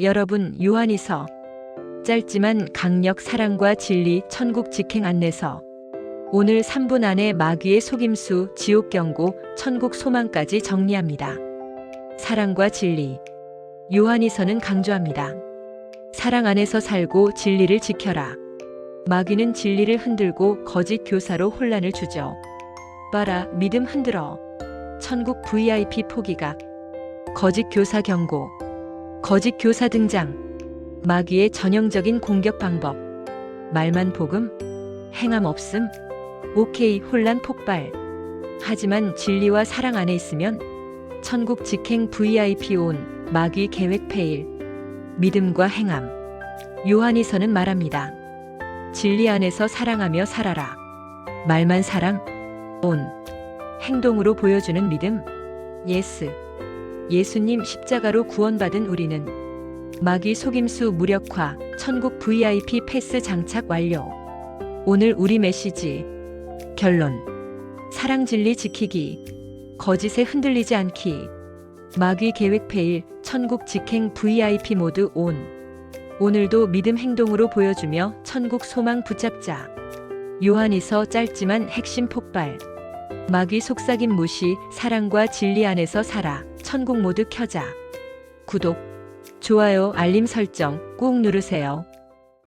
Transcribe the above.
여러분 요한이서 짧지만 강력 사랑과 진리 천국 직행 안내서 오늘 3분 안에 마귀의 속임수 지옥 경고 천국 소망까지 정리합니다. 사랑과 진리 요한이서는 강조합니다. 사랑 안에서 살고 진리를 지켜라. 마귀는 진리를 흔들고 거짓 교사로 혼란을 주죠. 봐라 믿음 흔들어. 천국 VIP 포기각 거짓 교사 경고 거짓 교사 등장. 마귀의 전형적인 공격 방법. 말만 복음, 행함 없음. 오케이 혼란 폭발. 하지만 진리와 사랑 안에 있으면 천국 직행 VIP 온 마귀 계획 페일. 믿음과 행함. 요한이서는 말합니다. 진리 안에서 사랑하며 살아라. 말만 사랑, 온. 행동으로 보여주는 믿음. 예스. 예수님 십자가로 구원받은 우리는 마귀 속임수 무력화 천국 VIP 패스 장착 완료. 오늘 우리 메시지 결론. 사랑 진리 지키기. 거짓에 흔들리지 않기. 마귀 계획 페일 천국 직행 VIP 모드 온. 오늘도 믿음 행동으로 보여주며 천국 소망 붙잡자. 요한이서 짧지만 핵심 폭발. 마귀 속삭임 무시 사랑과 진리 안에서 살아 천국 모두 켜자 구독 좋아요 알림 설정 꾹 누르세요.